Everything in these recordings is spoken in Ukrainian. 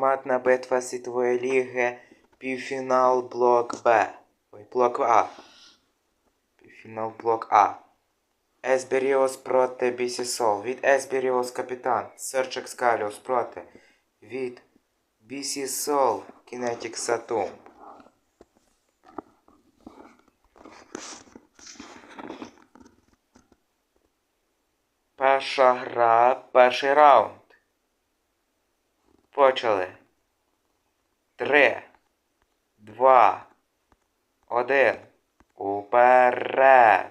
шахматна битва світової ліги. Півфінал блок Б. Ой, блок А. Півфінал блок А. Есберіос проти Бісісол. Від Есберіос капітан. Серч Екскаліус проти. Від Бісісол. Кінетік Сатум. Перша гра, перший раунд. Почали. Три, два, один. Уперед.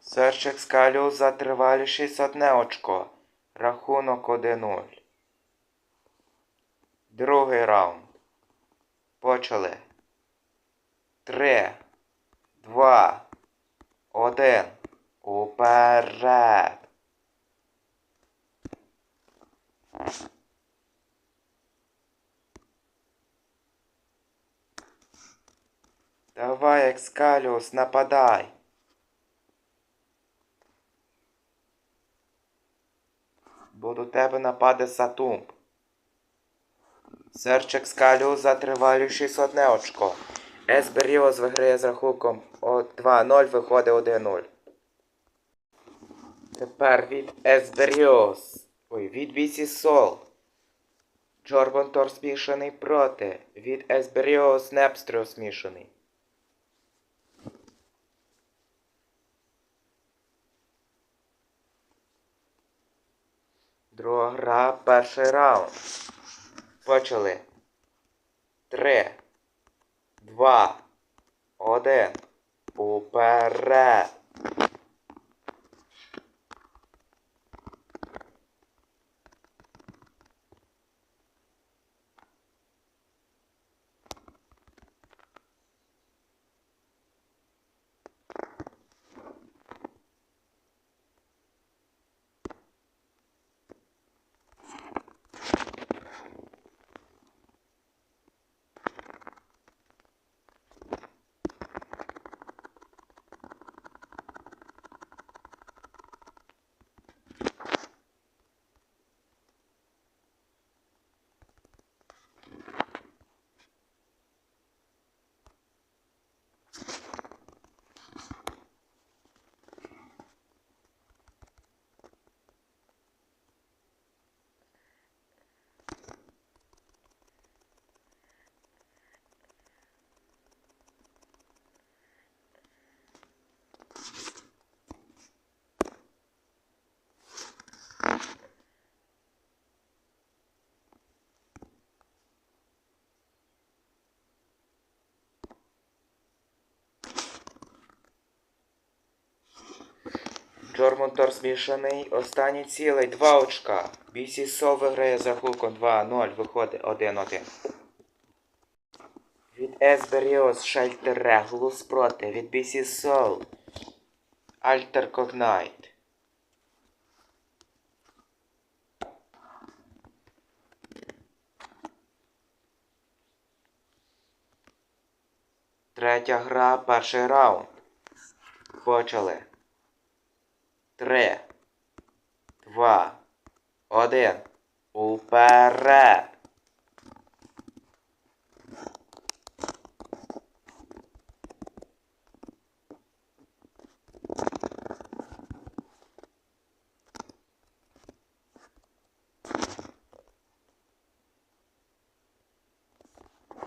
Серчик скалю за тривалішість одне очко. Рахунок 1-0. Другий раунд. Почали. Три, два, один. Уперед. Давай, Екскаліус, нападай. Бо до тебе нападе Сатумб. Серчик Скаліус за тривалішість одне очко. Есберіос виграє з рахунком 2-0, виходить 1-0. Тепер від Есберіос. Ой, від Бісі Сол. Джорбан Тор проти. Від Есберіос Непстріо змішаний. Друга гра, перший раунд. Почали. Три, два, один. Уперед. Джормонтор змішаний. Останній цілий. Два очка. Бісі Сол виграє з рахунком 2-0. Виходить 1-1. Від Есберіос Шельтер Реглус проти. Від Бісі Сол. Альтер Когнайт. Третя гра, перший раунд. Почали. Три, два, один. Уперед.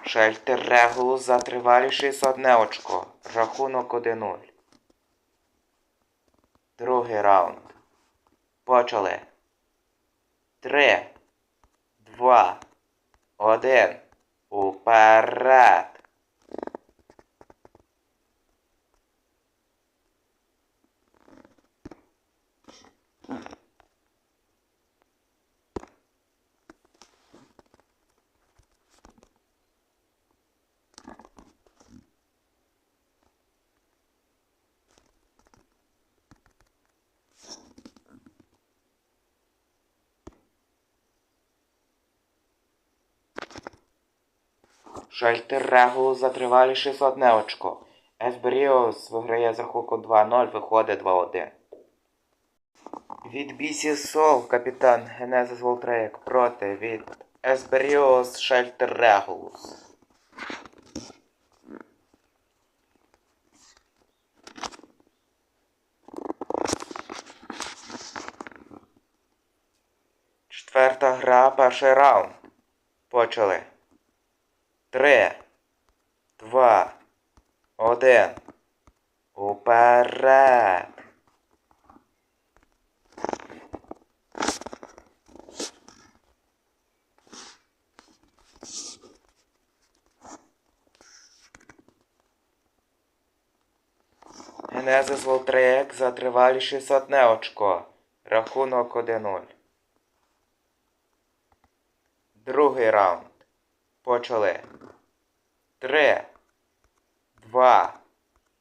Шельтер Регулус за тривалішість одне очко. Рахунок 1-0. Другий раунд. Почали. Три, два, один. Уперед. Шальтер Регулус за триваліше очко. Есберіус виграє з рахунком 2-0, виходить 2-1. Від Бісі Сол капітан Генезис Волтрейк проти від Есберіус Шальтер Регулус. Четверта гра, перший раунд. Почали. Три, два, один. Уперед. Генезис Волтреєк за триваліше сотне очко. Рахунок 1-0. Другий раунд. Почали. Три, два,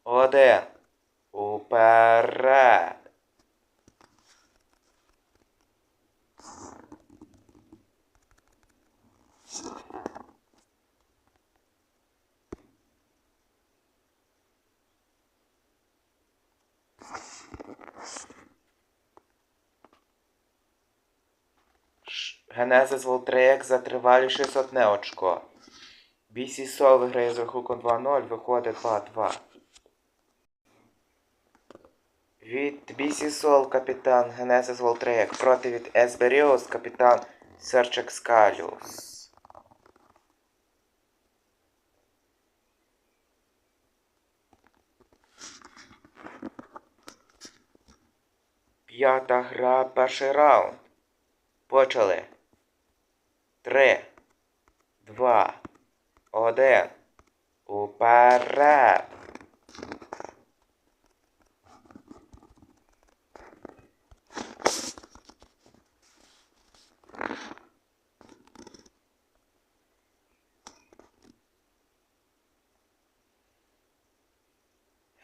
один. Уперед. Генезис Волтреєк за триваліше сотне очко. BC Сол виграє з рахунком 2-0, виходить 2-2. Від BC Сол капітан Генезис Волтреєк проти від Есберіус капітан Серчек Скаліус. П'ята гра, перший раунд. Почали. Три, два, один. Уперед.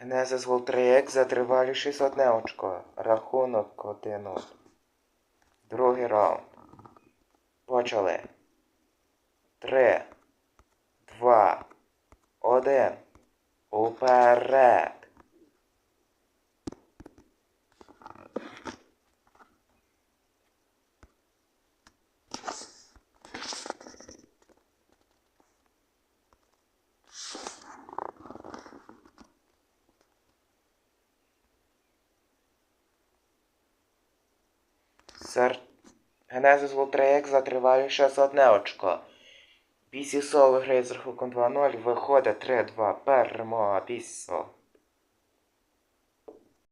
Генезис Волтреєк за триваліше сотне очко. Рахунок 1-0. Другий раунд. Почали. Три, два, один. Уперед. Сер... Генезис Волтреєк за триваліше одне очко. Бісі Сол виграє з рахунком 2-0, виходить 3-2. Перемога Бісі Сол.